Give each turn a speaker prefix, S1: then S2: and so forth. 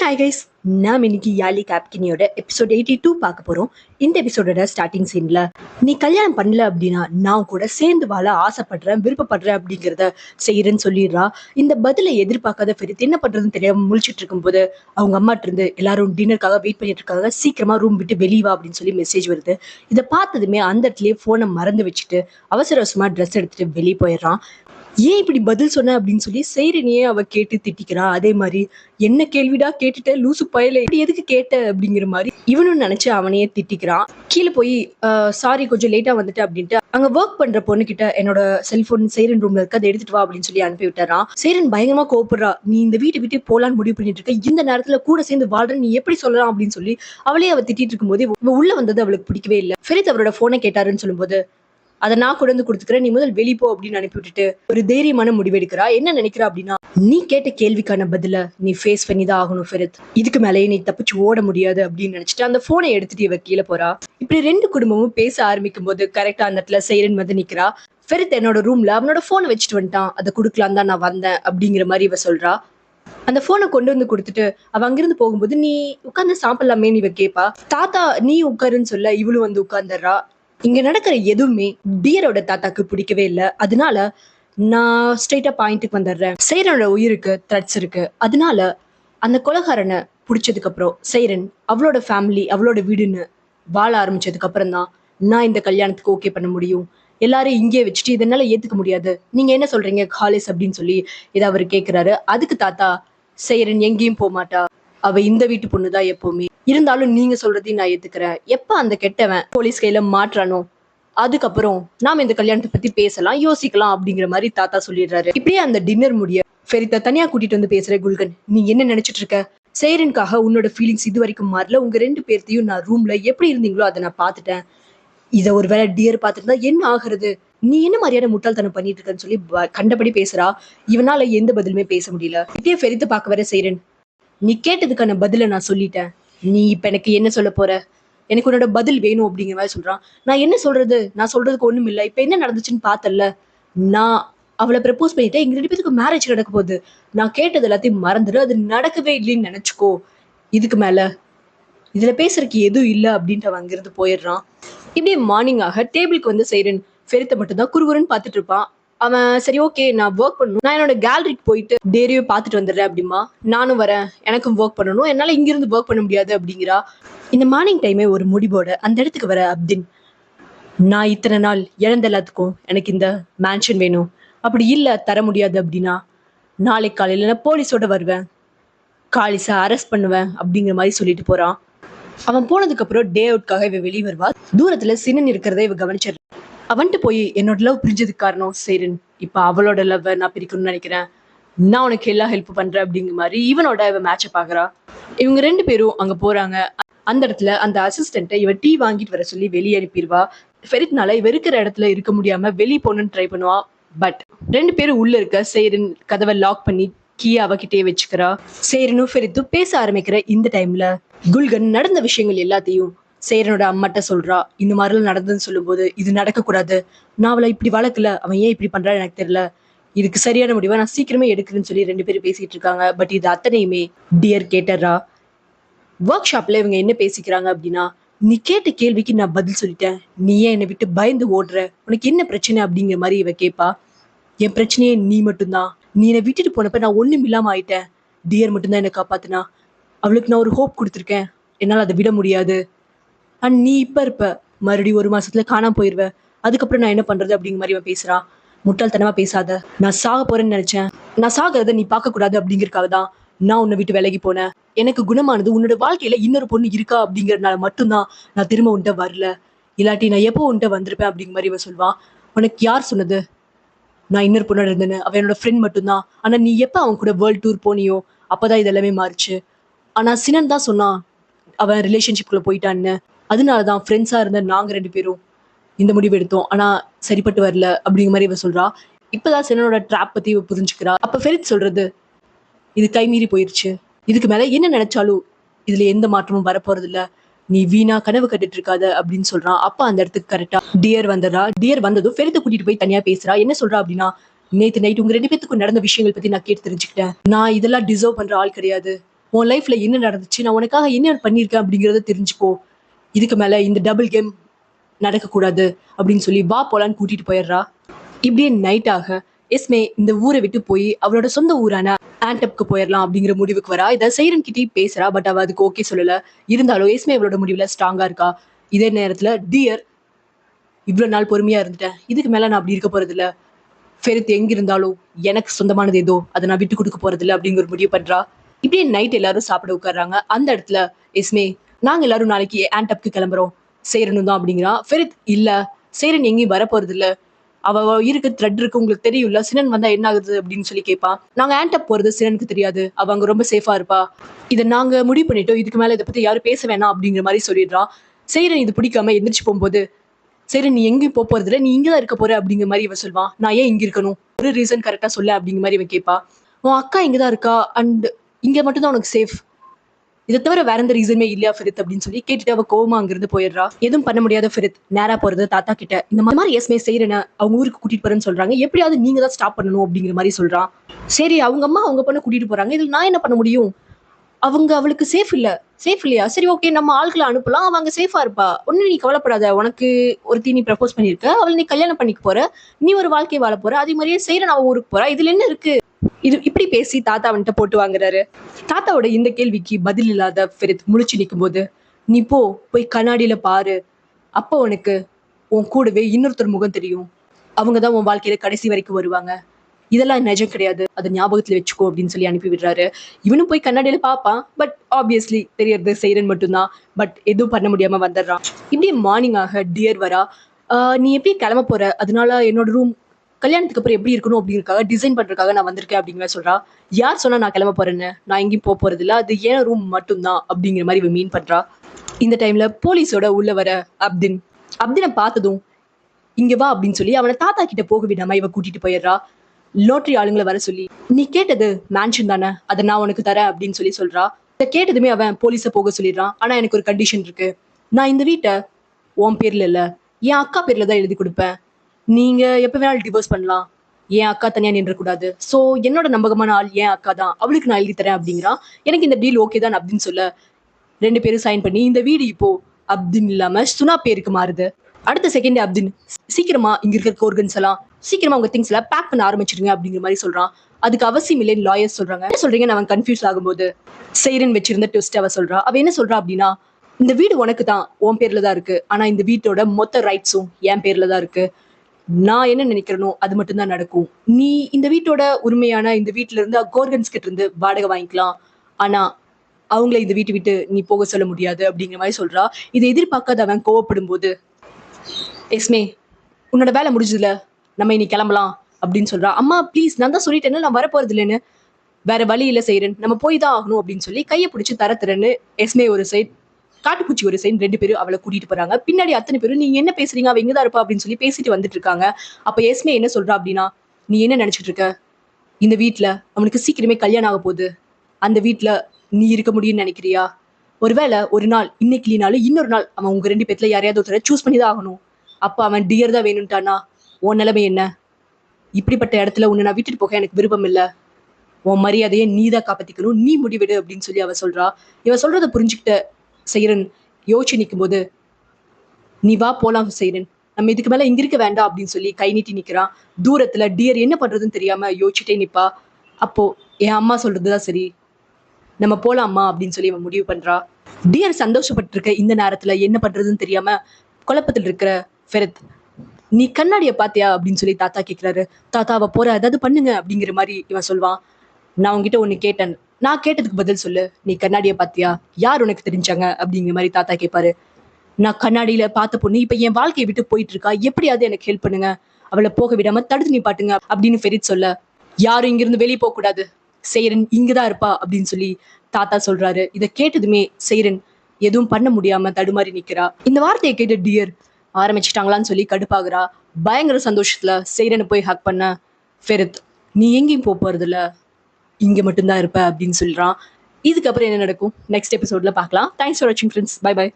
S1: Hi guys நாம் இன்னைக்கு யாலி கேப்கினியோட எபிசோட் எயிட்டி டூ பார்க்க போகிறோம் இந்த எபிசோடோட ஸ்டார்டிங் சீனில் நீ கல்யாணம் பண்ணல அப்படின்னா நான் கூட சேர்ந்து வாழ ஆசைப்படுறேன் விருப்பப்படுறேன் அப்படிங்கிறத செய்கிறேன்னு சொல்லிடுறா. இந்த பதிலை எதிர்பார்க்காத ஃபெரித் என்ன பண்ணுறதுன்னு தெரியாமல் முழிச்சிட்டு இருக்கும்போது அவங்க அம்மாட்ட இருந்து எல்லாரும் டின்னருக்காக வெயிட் பண்ணிட்டு இருக்காங்க. சீக்கிரமா ரூம் விட்டு வெளியே வா அப்படின்னு சொல்லி மெசேஜ் வருது. இதை பார்த்ததுமே அந்த இடத்துலயே ஃபோனை மறந்து வச்சுட்டு அவசர அவசரமாக ட்ரெஸ் எடுத்துட்டு வெளியே போயிடுறான். ஏன் இப்படி பதில் சொன்ன அப்படின்னு சொல்லி செய்றனையே அவ கேட்டு திட்டிக்கிறா. அதே மாதிரி என்ன கேள்விடா? கேட்டுட்ட? லூசு பயல. எதுக்கு கேட்ட? அப்படிங்கிற மாதிரி இவனும் நினைச்சு அவனையே திட்டிக்கிறான் கீழே போய் சாரி கொஞ்சம் லேட்டா வந்துட்டு அப்படின்ட்டு அங்க ஒர்க் பண்ற பொண்ணு கிட்ட என்னோட செல்போன் சேரன் ரூம்ல இருக்கு. அதை எடுத்துட்டு வா அப்படின்னு சொல்லி அனுப்பி விட்டுறான். சேரன் பயங்கரமா கோபப்படுறா நீ இந்த வீட்டை விட்டு போலான்னு முடிவு பண்ணிட்டு இருக்க. இந்த நேரத்துல கூட சேர்ந்து வாழ்ற. நீ எப்படி சொல்லலாம்? அப்படின்னு சொல்லி அவளே அவ திட்டிட்டு இருக்கும்போது இவ உள்ள வந்தது அவளுக்கு பிடிக்கவே இல்லை. ஃபெரித் அவரோட போனை கேட்டாருன்னு சொல்லும்போது அதை நான் கொண்டு வந்து கொடுத்துக்கிறேன். நீ முதல் வெளிப்போ போ அப்படின்னு அனுப்பி விட்டுட்டு ஒரு தைரியமான முடிவெடுக்கிறா என்ன நினைக்கிறா அப்படின்னா நீ கேட்ட கேள்விக்கான பதில நீ ஃபேஸ் பண்ணி தான் ஆகணும் ஃபெரித். இதுக்கு மேலேயே நீ தப்பிச்சு ஓட முடியாது அப்படின்னு நினைச்சிட்டு அந்த போனை எடுத்துட்டு இவ கீழே போறா. இப்படி ரெண்டு குடும்பமும் பேச ஆரம்பிக்கும் போது கரெக்டா அந்த இடத்துல சைரன் வந்து நிக்கிறா. ஃபெரித் என்னோட ரூம்ல அவனோட போனை வச்சுட்டு வந்துட்டான். அதை கொடுக்கலாம் தான் நான் வந்தேன் அப்படிங்கிற மாதிரி இவ சொல்றா. அந்த போனை கொண்டு வந்து கொடுத்துட்டு அவ அங்கிருந்து போகும்போது நீ உட்காந்து சாப்பிடலாமே இவ கேப்பா. தாத்தா நீ உட்காருன்னு சொல்ல இவளும் வந்து உட்காந்துடுறா இங்க நடக்கிற எதுவுமே டியரோட தாத்தாக்கு பிடிக்கவே இல்லை. அதனால நான் ஸ்ட்ரெயிட்டா பாயிண்ட்டுக்கு வந்துடுறேன். சைரனோட உயிருக்கு த்ரெட்ஸ் இருக்கு. அதனால அந்த கொலகாரனை பிடிச்சதுக்கு அப்புறம் சைரன் அவளோட ஃபேமிலி அவளோட வீடுன்னு வாழ ஆரம்பிச்சதுக்கு அப்புறம் தான் நான் இந்த கல்யாணத்துக்கு ஓகே பண்ண முடியும். எல்லாரும் இங்கே வச்சுட்டு இதனால ஏத்துக்க முடியாது. நீங்க என்ன சொல்றீங்க காலேஜ் அப்படின்னு சொல்லி இதை அவர் கேட்கிறாரு அதுக்கு தாத்தா சைரன் எங்கேயும் போக மாட்டா. அவ இந்த வீட்டு பொண்ணுதான் எப்பவுமே. இருந்தாலும் நீங்க சொல்றதையும் நான் ஏத்துக்கிறேன். எப்ப அந்த கெட்டவன் போலீஸ் கையில மாற்றானோ அதுக்கப்புறம் நாம இந்த கல்யாணத்தை பத்தி பேசலாம் யோசிக்கலாம் அப்படிங்கிற மாதிரி தாத்தா சொல்லிடுறாரு. இப்படியே அந்த டின்னர் முடிய ஃபெரித்தா தனியா கூட்டிட்டு வந்து பேசுற குல்கன் நீ என்ன நினைச்சிட்டு இருக்க? சேரனுக்காக உன்னோட ஃபீலிங்ஸ் இது வரைக்கும் மாறல. உங்க ரெண்டு பேர்த்தையும் நான் ரூம்ல எப்படி இருந்தீங்களோ அதை நான் பார்த்துட்டேன். இதை ஒரு வேலை டியர் பாத்துட்டு இருந்தா என்ன ஆகுறது? நீ என்ன மாதிரியான முட்டாள்தனம் பண்ணிட்டு இருக்கன்னு சொல்லி கண்டபடி பேசுறா. இவனால எந்த பதிலுமே பேச முடியல. இப்படியே ஃபெரித்து பார்க்க வர செய்றேன் நீ கேட்டதுக்கான பதிலை நான் சொல்லிட்டேன். நீ இப்ப எனக்கு என்ன சொல்ல போற? எனக்கு உன்னோட பதில் வேணும் அப்படிங்கிற மாதிரி சொல்றான். நான் என்ன சொல்றது? நான் சொல்றதுக்கு ஒண்ணும் இல்ல. இப்ப என்ன நடந்துச்சுன்னு பார்த்தல்ல. நான் அவளை ப்ரப்போஸ் பண்ணிட்டேன். எங்க ரெண்டு பேருக்கு மேரேஜ் நடக்க போகுது. நான் கேட்டது எல்லாத்தையும் மறந்துடு. அது நடக்கவே இல்லைன்னு நினைச்சுக்கோ. இதுக்கு மேல இதுல பேசுறதுக்கு எதுவும் இல்லை அப்படின்ட்டு அவன் அங்கிருந்து போயிடுறான். இப்படியே மார்னிங் ஆக டேபிளுக்கு வந்து செய்கிறேன் ஃபெரித்த மட்டும்தான் குறுகுறுன்னு பார்த்துட்டு இருப்பான். அவன் சரி ஓகே நான் ஒர்க் பண்ணணும். நான் என்னோட கேலரிக்கு போயிட்டு டேரியோ பார்த்துட்டு வந்துடுறேன் அப்படிமா நானும் வரேன். எனக்கும் ஒர்க் பண்ணணும். என்னால் இங்கிருந்து ஒர்க் பண்ண முடியாது அப்படிங்கிறா. இந்த மார்னிங் டைமே ஒரு முடிவோட அந்த இடத்துக்கு வர அப்தின். நான் இத்தனை நாள் இழந்த எல்லாத்துக்கும் எனக்கு இந்த மேன்ஷன் வேணும். அப்படி இல்லை தர முடியாது அப்படின்னா. நாளைக்கு காலையில் நான் போலீஸோட வருவேன். காலிஸை அரெஸ்ட் பண்ணுவேன் அப்படிங்கிற மாதிரி சொல்லிட்டு போகிறான் அவன் போனதுக்கப்புறம் டே அவுட்காக இவன் வெளியே வருவா. தூரத்தில் சின்னன் இருக்கிறத இவ கவனிச்சிடுறான். அவன்ட்டு போய் என்னோட லவ் பிரிஞ்சதுக்கு காரணம் சேரன் இப்ப அவளோட லவ்வை நான் பிரிக்கணும்னு நினைக்கிறேன். நான் உனக்கு எல்லா ஹெல்ப் பண்றேன் அப்படிங்கிற மாதிரி இவனோட இவன் மேட்சை பாக்குறா. இவங்க ரெண்டு பேரும் அங்க போறாங்க. அந்த இடத்துல அந்த அசிஸ்டண்ட்டை இவ டீ வாங்கிட்டு வர சொல்லி வெளியே அனுப்பிடுவா. ஃபெரித்னால இவ இருக்கிற இடத்துல இருக்க முடியாம வெளியே போகணும்னு ட்ரை பண்ணுவா. பட் ரெண்டு பேரும் உள்ள இருக்க சேரன் கதவை லாக் பண்ணி கீயை அவகிட்டே வச்சுக்கிறா. சேரனும் ஃபெரித்தும் பேச ஆரம்பிக்கிற இந்த டைம்ல குல்கன் நடந்த விஷயங்கள் எல்லாத்தையும் சேரனோட அம்மாட்ட சொல்றா இந்த மாதிரிலாம் நடந்ததுன்னு சொல்லும்போது இது நடக்கக்கூடாது. நான் அவளை இப்படி வளர்க்கல. அவன் ஏன் இப்படி பண்றான்னு எனக்கு தெரியல. இதுக்கு சரியான முடிவை நான் சீக்கிரமே எடுக்கிறேன்னு சொல்லி ரெண்டு பேரும் பேசிட்டு இருக்காங்க. பட் இது அத்தனையுமே டியர் கேட்டர்ரா ஒர்க் ஷாப்ல இவங்க என்ன பேசிக்கிறாங்க அப்படின்னா நீ கேட்ட கேள்விக்கு நான் பதில் சொல்லிட்டேன். நீ ஏன் என்னை விட்டு பயந்து ஓடுற? உனக்கு என்ன பிரச்சனை? அப்படிங்கிற மாதிரி இவ கேட்பா என் பிரச்சனையே நீ மட்டும்தான். நீ என்னை விட்டுட்டு போனப்ப நான் ஒன்றும் இல்லாம ஆயிட்டேன். டியர் மட்டும்தான் என்னை காப்பாத்தினா. அவளுக்கு நான் ஒரு ஹோப் கொடுத்துருக்கேன். என்னால் அதை விட முடியாது. அண்ட் நீ இப்ப இருப்ப. மறுபடியும் ஒரு மாசத்துல காணாம போயிருவ. அதுக்கப்புறம் நான் என்ன பண்றது அப்படிங்கிற மாதிரி இவன் பேசுறான் முட்டாள்தனமா பேசாத. நான் சாக போறேன்னு நினைச்சேன். நான் சாகிறத நீ பார்க்க கூடாது அப்படிங்கறக்காக தான் நான் உன்னை விட்டு விலகி போனேன். எனக்கு குணமானது உன்னோட வாழ்க்கையில இன்னொரு பொண்ணு இருக்கா அப்படிங்கறதுனால மட்டும்தான் நான் திரும்ப உன்கிட்ட வரல. இல்லாட்டி நான் எப்போ உன்கிட்ட வந்திருப்பேன் அப்படிங்கிற மாதிரி இவன் சொல்வான் உனக்கு யார் சொன்னது? நான் இன்னொரு பொண்ணோட இருந்தேன்னு. அவன் என்னோட ஃப்ரெண்ட் மட்டும்தான். ஆனா நீ எப்போ அவன் கூட வேர்ல்டு டூர் போனியோ அப்பதான் இதெல்லாமே மாறுச்சு. ஆனா சினன் தான் சொன்னான் அவன் ரிலேஷன்ஷிப்குள்ள போயிட்டான்னு. அதனால தான் ஃப்ரெண்ட்ஸாக இருந்த நாங்கள் ரெண்டு பேரும் இந்த முடிவு எடுத்தோம். ஆனால் சரிப்பட்டு வரல அப்படிங்கிற மாதிரி இவ சொல்றா. இப்போதான் சென்னோட ட்ராப் பற்றி இவ புரிஞ்சுக்கிறா. அப்போ ஃபெரித் சொல்றது இது கைமீறி போயிருச்சு. இதுக்கு மேலே என்ன நினைச்சாலும் இதுல எந்த மாற்றமும் வரப்போறது இல்ல நீ வீணா கனவு கட்டிட்டு இருக்காத அப்படின்னு சொல்றான் அப்பா அந்த இடத்துக்கு கரெக்டா டியர் வந்துடுறா. டியர் வந்ததும் ஃபெரித்தை கூட்டிட்டு போய் தனியா பேசுறா. என்ன சொல்றா அப்படின்னா நேத்து நைட் உங்க ரெண்டு பேத்துக்கும் நடந்த விஷயங்கள் பத்தி நான் கேட்டு தெரிஞ்சுக்கிட்டேன். நான் இதெல்லாம் டிசர்வ் பண்ற ஆள் கிடையாது. உன் லைஃப்ல என்ன நடந்துச்சு? நான் உனக்காக என்ன பண்ணியிருக்கேன்? அப்படிங்கறத தெரிஞ்சுக்கோ. இதுக்கு மேலே இந்த டபுள் கேம் நடக்கக்கூடாது அப்படின்னு சொல்லி வா போலான்னு கூட்டிகிட்டு போயிடுறா. இப்படியே நைட் ஆக எஸ்மே இந்த ஊரை விட்டு போய் அவளோட சொந்த ஊரான ஆண்டப்க்கு போயிடலாம் அப்படிங்கிற முடிவுக்கு வரா. இதை சைரன் கிட்டே பேசுறா பட் அவ அதுக்கு ஓகே சொல்லலை. இருந்தாலும் எஸ்மே அவளோட முடிவில் ஸ்ட்ராங்காக இருக்கா? இதே நேரத்தில் டியர் இவ்வளோ நாள் பொறுமையாக இருந்துட்டேன். இதுக்கு மேலே நான் அப்படி இருக்க போகிறதில்ல ஃபெரித் எங்கே இருந்தாலும் எனக்கு சொந்தமானது ஏதோ அதை நான் விட்டு கொடுக்க போகிறதில்ல அப்படிங்கிற முடிவு பண்றா. இப்படியே நைட் எல்லாரும் சாப்பிட உட்கார்றாங்க. அந்த இடத்துல எஸ்மே நாங்க எல்லாரும் நாளைக்கு ஆண்டப்க்கு கிளம்புறோம். சேரணும் தான் அப்படிங்கிறான் ஃபெரித் இல்ல. சேரன் எங்கேயும் வரப்போறது இல்ல அவ இருக்க இருக்கு த்ரெட் இருக்கு உங்களுக்கு தெரியும்ல. சினன் வந்தா என்ன ஆகுது அப்படின்னு சொல்லி கேட்பான் நாங்க ஆண்டப் போறது சினனுக்கு தெரியாது. அவ அங்க ரொம்ப சேஃபா இருப்பா. இதை நாங்க முடிவு பண்ணிட்டோம். இதுக்கு மேல இதை பத்தி யாரும் பேச வேணாம் அப்படிங்கிற மாதிரி சொல்லிடுறான் சேரன் இது பிடிக்காம எந்திரிச்சு போகும்போது சரி நீ எங்கேயும் போக போறது நீ இங்கே தான் இருக்க போற அப்படிங்கிற மாதிரி இவன் சொல்வான் நான் ஏன் இங்க இருக்கணும்? ஒரு ரீசன் கரெக்டா சொல்ல அப்படிங்கிற மாதிரி இவன் கேட்பா உன் அக்கா இங்கே தான் இருக்கா? அண்ட் இங்க மட்டும் தான் உனக்கு சேஃப் இதை தவிர வேற எந்த ரீசனுமே இல்லையா ஃபிரித் அப்படின்னு சொல்லி கேட்டுட்டு அவ கோவமா அங்கிருந்து போயிடுறா. எதுவும் பண்ண முடியாத ஃபிரித் நேரா போறது தாத்தா கிட்ட. இந்த மாதிரி எஸ்மே செய்யறேன்னு அவங்க ஊருக்கு கூட்டிட்டு போறேன்னு சொல்றாங்க. எப்படியாவது நீங்க தான் ஸ்டாப் பண்ணணும் அப்படிங்கிற மாதிரி சொல்றான் சரி அவங்க அம்மா அவங்க பொண்ணை கூட்டிட்டு போறாங்க. இதுல நான் என்ன பண்ண முடியும்? அவங்க அவளுக்கு சேஃப் இல்ல. சேஃப் இல்லையா? சரி ஓகே நம்ம ஆட்களை அனுப்பலாம். அவங்க சேஃபா இருப்பா. ஒண்ணு நீ கவலைப்படாத. உனக்கு ஒரு தீ நீ ப்ரப்போஸ் பண்ணிருக்க அவளை நீ கல்யாணம் பண்ணிக்க போற. நீ ஒரு வாழ்க்கை வாழ போற. அதே மாதிரியே செய்யற நான் ஊருக்கு போற. இதுல என்ன இருக்கு? இது இப்படி பேசி தாத்தா வந்துட்டு போட்டு வாங்குறாரு. தாத்தாவோட இந்த கேள்விக்கு பதில் இல்லாத ஃபெரித் முழிச்சு நிற்கும் போது நீ போ போய் கண்ணாடியில பாரு. அப்போ உனக்கு உன் கூடவே இன்னொருத்தர் முகம் தெரியும். அவங்க தான் உன் வாழ்க்கையில கடைசி வரைக்கும் வருவாங்க. இதெல்லாம் நிஜம் கிடையாது. அதை ஞாபகத்தில் வச்சுக்கோ அப்படின்னு சொல்லி அனுப்பி விடுறாரு. இவனும் போய் கண்ணாடியில பார்ப்பான் பட் ஆப்வியஸ்லி தெரியறது செய்யறன் மட்டும்தான். பட் எதுவும் பண்ண முடியாம வந்துடுறான். இப்படியே மார்னிங் ஆக டியர் வரா. நீ எப்படி கிளம்ப போற? அதனால என்னோட ரூம் கல்யாணத்துக்கு அப்புறம் எப்படி இருக்கணும் அப்படிங்கிறதுக்காக டிசைன் பண்ணுறதுக்காக நான் வந்திருக்கேன் அப்படிங்கிற சொல்கிறா யார் சொன்னால் நான் கிளம்ப போகிறேன்னு நான் எங்கேயும் போக போறது அது ஏன் ரூம் மட்டும்தான்? அப்படிங்கிற மாதிரி இவன் மீன் பண்ணுறா இந்த டைமில் போலீஸோட உள்ள வர அப்தின். அப்தினை பார்த்ததும் இங்கே வா அப்படின்னு சொல்லி அவனை தாத்தா கிட்ட போக விடாம இவ கூட்டிட்டு போயிடுறா. லோட்டரி ஆளுங்களை வர சொல்லி நீ கேட்டது மேன்ஷன் தானே. அதை நான் உனக்கு தரேன் அப்படின்னு சொல்லி சொல்றா. இதை கேட்டதுமே அவன் போலீஸை போக சொல்லிடுறான். ஆனா எனக்கு ஒரு கண்டிஷன் இருக்கு. நான் இந்த வீட்டை உன் பேர்ல இல்ல. என் அக்கா பேர்ல தான் எழுதி கொடுப்பேன். நீங்க எப்ப வேணாலும் டிவோர்ஸ் பண்ணலாம். என் அக்கா தனியா நின்ற கூடாது. சோ என்னோட நம்பகமான ஆள் என் அக்கா தான். அவளுக்கு நான் எழுதி தரேன் அப்படிங்கிறான் எனக்கு இந்த டீல் ஓகே தான் அப்படின்னு சொல்ல ரெண்டு பேரும் சைன் பண்ணி இந்த வீடு இப்போ அப்தின் இல்லாம சுனா பேருக்கு மாறுது. அடுத்த செகண்ட் அப்தின் சீக்கிரமா இங்க இருக்கிற கோர்கன்ஸ் எல்லாம் சீக்கிரமா உங்க திங்ஸ் எல்லாம் பேக் பண்ண ஆரம்பிச்சிருங்க அப்படிங்கிற மாதிரி சொல்றான். அதுக்கு அவசியம் இல்லைன்னு லாயர்ஸ் சொல்றாங்க. என்ன சொல்றீங்கன்னு அவன் கன்ஃபியூஸ் ஆகும்போது. செய்யறன் வச்சிருந்த ட்விஸ்ட் அவ சொல்றா. அவ என்ன சொல்றா அப்படின்னா இந்த வீடு உனக்கு தான் உன் பேர்ல தான் இருக்கு. ஆனா இந்த வீட்டோட மொத்த ரைட்ஸும் என் பேர்ல தான் இருக்கு. நான் என்ன நினைக்கிறேனோ அது மட்டும்தான் நடக்கும். நீ இந்த வீட்டோட உரிமையான இந்த வீட்டுல இருந்து கோர்கன்ஸ் கிட்ட இருந்து வாடகை வாங்கிக்கலாம். ஆனா அவங்கள இந்த வீட்டு விட்டு நீ போக சொல்ல முடியாது அப்படிங்கிற மாதிரி சொல்றா. இதை எதிர்பார்க்காத அவன் கோவப்படும் போது எஸ்மே உன்னோட வேலை முடிஞ்சதுல. நம்ம இனி கிளம்பலாம் அப்படின்னு சொல்றா. அம்மா ப்ளீஸ் நான் தான் சொல்லிட்டேன்னு நான் வரப்போறது இல்லைன்னு வேற வழி இல்லை செய்யறேன் நம்ம போய் தான் ஆகணும் அப்படின்னு சொல்லி கையை பிடிச்சி தர தரன்னு எஸ்மே ஒரு சைட் காட்டுப்பூச்சி ஒரு சைன் ரெண்டு பேரும் அவளை கூட்டிட்டு போறாங்க. பின்னாடி அத்தனை பேரும் நீங்க என்ன பேசுறீங்க? அவ எங்கதான் இருப்பா? அப்படின்னு சொல்லி பேசிட்டு வந்துட்டு இருக்காங்க. அப்ப எஸ்மே என்ன சொல்றா அப்படின்னா நீ என்ன நினைச்சிட்டு இருக்க? இந்த வீட்டுல அவனுக்கு சீக்கிரமே கல்யாணம் ஆக போகுது. அந்த வீட்டுல நீ இருக்க முடியும்னு நினைக்கிறியா? ஒருவேளை ஒரு நாள் இன்னைக்கு இல்லைனாலும் இன்னொரு நாள் அவன் உங்க ரெண்டு பேத்துல யாரையாவது ஒருத்தரை சூஸ் பண்ணி தான் ஆகணும். அப்ப அவன் டியர் தான் வேணும்ட்டானா உன் நிலைமை என்ன? இப்படிப்பட்ட இடத்துல உன்னை நான் விட்டுட்டு போக எனக்கு விருப்பம் இல்ல. உன் மரியாதையை நீ தான் காப்பாத்திக்கணும். நீ முடிவெடு அப்படின்னு சொல்லி அவ சொல்றா. இவ சொல்றதை புரிஞ்சுக்கிட்ட செய்கிறன் யோசிச்சு நிக்கும்போது நீ வா போலாம் செய்கிறன் நம்ம இதுக்கு மேல இங்க இருக்க வேண்டாம் அப்படின்னு சொல்லி கை நீட்டி நிக்கிறான் தூரத்துல டியர் என்ன பண்றதுன்னு தெரியாம யோசிச்சுட்டே நிப்பா. அப்போ என் அம்மா சொல்றதுதான் சரி. நம்ம போலாமா அப்படின்னு சொல்லி இவன் முடிவு பண்றா. டியர் சந்தோஷப்பட்டு இருக்க இந்த நேரத்துல என்ன பண்றதுன்னு தெரியாம குழப்பத்தில் இருக்கிற ஃபெரத் நீ கண்ணாடிய பாத்தியா? அப்படின்னு சொல்லி தாத்தா கேட்குறாரு தாத்தா அவ போற ஏதாவது பண்ணுங்க அப்படிங்கிற மாதிரி இவன் சொல்வான். நான் உங்ககிட்ட ஒன்று கேட்டேன். நான் கேட்டதுக்கு பதில் சொல்லு. நீ கண்ணாடிய பாத்தியா? யார் உனக்கு தெரிஞ்சாங்க? அப்படிங்கிற மாதிரி தாத்தா கேட்பாரு நான் கண்ணாடியில பார்த்த பொண்ணு இப்ப என் வாழ்க்கையை விட்டு போயிட்டு இருக்கா எப்படியாவது எனக்கு ஹெல்ப் பண்ணுங்க. அவளை போக விடாம தடுத்து நிப்பாட்டுங்க அப்படின்னு ஃபெரித் சொல்ல. யாரும் இங்கிருந்து வெளியே போக கூடாது. செய்யறன் இங்கதான் இருப்பா அப்படின்னு சொல்லி தாத்தா சொல்றாரு. இதை கேட்டதுமே செய்யறன் எதுவும் பண்ண முடியாம தடுமாறி நிக்கிறா. இந்த வார்த்தையை கேட்டு டியர் ஆரம்பிச்சிட்டாங்களான்னு சொல்லி கடுப்பாகுறா. பயங்கர சந்தோஷத்துல செய்யறனை போய் ஹக் பண்ண ஃபெரித் நீ எங்கேயும் போக போறதில்ல. இங்க மட்டும்தான் இருப்ப அப்படின்னு சொல்றான். இதுக்கப்புறம் என்ன நடக்கும்? நெக்ஸ்ட் எபிசோட்ல பார்க்கலாம். தேங்க்ஸ் ஃபார் வாட்சிங் ஃப்ரெண்ட்ஸ் பை பை